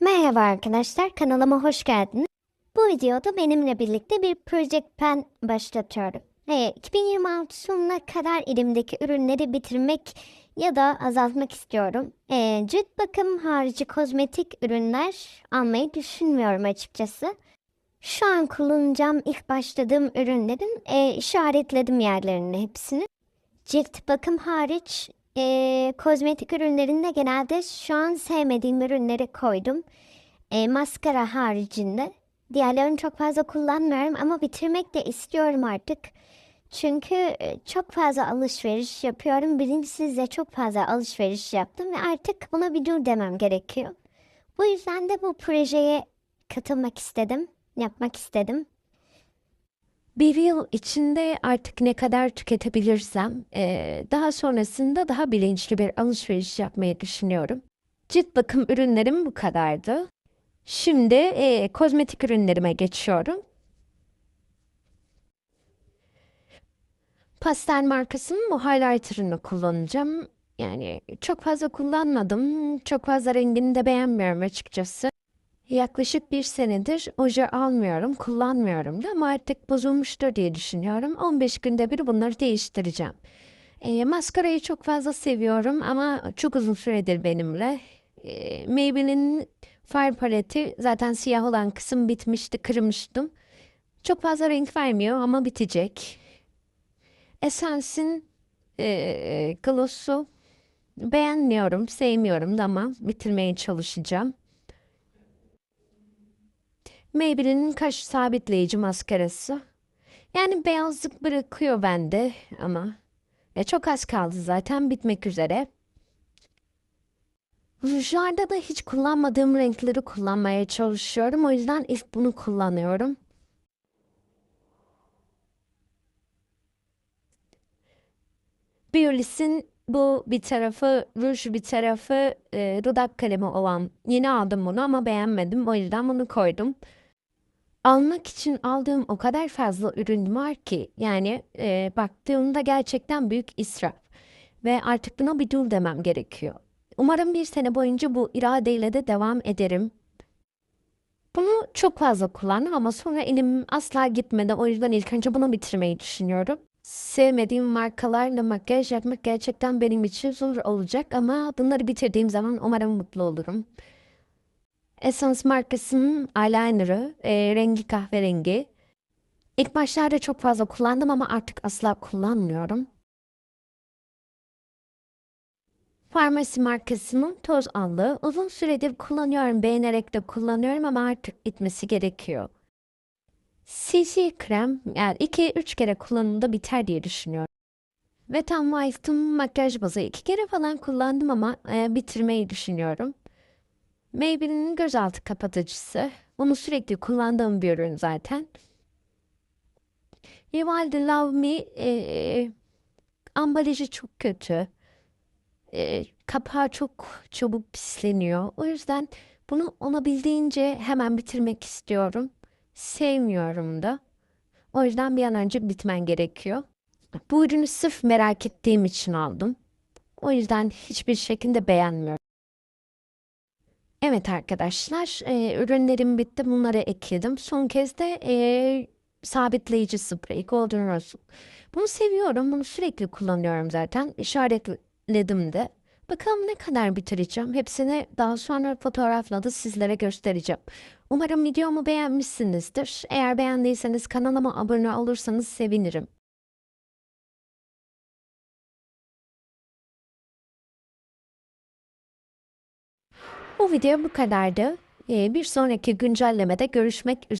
Merhaba arkadaşlar, kanalıma hoş geldiniz. Bu videoda benimle birlikte bir Project Pen başlatıyorum. Ee, 2026 sonuna kadar elimdeki ürünleri bitirmek ya da azaltmak istiyorum. Ee, cilt bakım harici kozmetik ürünler almayı düşünmüyorum açıkçası. Şu an kullanacağım ilk başladığım ürünlerin e, işaretledim yerlerini hepsini. Cilt bakım hariç e, kozmetik ürünlerinde genelde şu an sevmediğim ürünleri koydum. E, maskara haricinde. Diğerlerini çok fazla kullanmıyorum ama bitirmek de istiyorum artık. Çünkü çok fazla alışveriş yapıyorum. Birincisi de çok fazla alışveriş yaptım ve artık buna bir dur demem gerekiyor. Bu yüzden de bu projeye katılmak istedim, yapmak istedim. Bir yıl içinde artık ne kadar tüketebilirsem, eee, daha sonrasında daha bilinçli bir alışveriş yapmayı düşünüyorum. Cilt bakım ürünlerim bu kadardı. Şimdi eee, kozmetik ürünlerime geçiyorum. Pastel markasının bu highlighter'ını kullanacağım. Yani çok fazla kullanmadım. Çok fazla rengini de beğenmiyorum açıkçası. Yaklaşık bir senedir oje almıyorum, kullanmıyorum da ama artık bozulmuştur diye düşünüyorum. 15 günde bir bunları değiştireceğim. E, maskarayı çok fazla seviyorum ama çok uzun süredir benimle. E, Maybelline far paleti zaten siyah olan kısım bitmişti, kırmıştım. Çok fazla renk vermiyor ama bitecek. Essence'in e, gloss'u beğenmiyorum, sevmiyorum da ama bitirmeye çalışacağım. Maybelline'in kaş sabitleyici maskarası. Yani beyazlık bırakıyor bende ama e, çok az kaldı zaten bitmek üzere. Rujlarda da hiç kullanmadığım renkleri kullanmaya çalışıyorum. O yüzden ilk bunu kullanıyorum. Biolis'in bu bir tarafı ruj bir tarafı e, dudak kalemi olan yeni aldım bunu ama beğenmedim. O yüzden bunu koydum. Almak için aldığım o kadar fazla ürün var ki yani e, baktığımda gerçekten büyük israf. Ve artık buna bir dur demem gerekiyor. Umarım bir sene boyunca bu iradeyle de devam ederim. Bunu çok fazla kullandım ama sonra elim asla gitmedi. O yüzden ilk önce bunu bitirmeyi düşünüyorum. Sevmediğim markalarla makyaj yapmak gerçekten benim için zor olacak ama bunları bitirdiğim zaman umarım mutlu olurum. Essence markasının eyeliner'ı, e, rengi kahverengi. İlk başlarda çok fazla kullandım ama artık asla kullanmıyorum. Farmasi markasının toz allığı uzun süredir kullanıyorum, beğenerek de kullanıyorum ama artık bitmesi gerekiyor. CC krem yani 2-3 kere kullanımda biter diye düşünüyorum. Ve tam White'ın makyaj bazı iki kere falan kullandım ama e, bitirmeyi düşünüyorum. Maybelline'in gözaltı kapatıcısı. Bunu sürekli kullandığım bir ürün zaten. Vivaldi Love Me e, ambalajı çok kötü. E, kapağı çok çabuk pisleniyor. O yüzden bunu olabildiğince hemen bitirmek istiyorum. Sevmiyorum da. O yüzden bir an önce bitmen gerekiyor. Bu ürünü sırf merak ettiğim için aldım. O yüzden hiçbir şekilde beğenmiyorum. Evet arkadaşlar, e, ürünlerim bitti. Bunları ekledim. Son kez de e, sabitleyici sprey Golden Rose. Bunu seviyorum. Bunu sürekli kullanıyorum zaten. İşaretledim de. Bakalım ne kadar bitireceğim. Hepsini daha sonra fotoğrafla sizlere göstereceğim. Umarım videomu beğenmişsinizdir. Eğer beğendiyseniz kanalıma abone olursanız sevinirim. Bu video bu kadardı. Ee, bir sonraki güncellemede görüşmek üzere.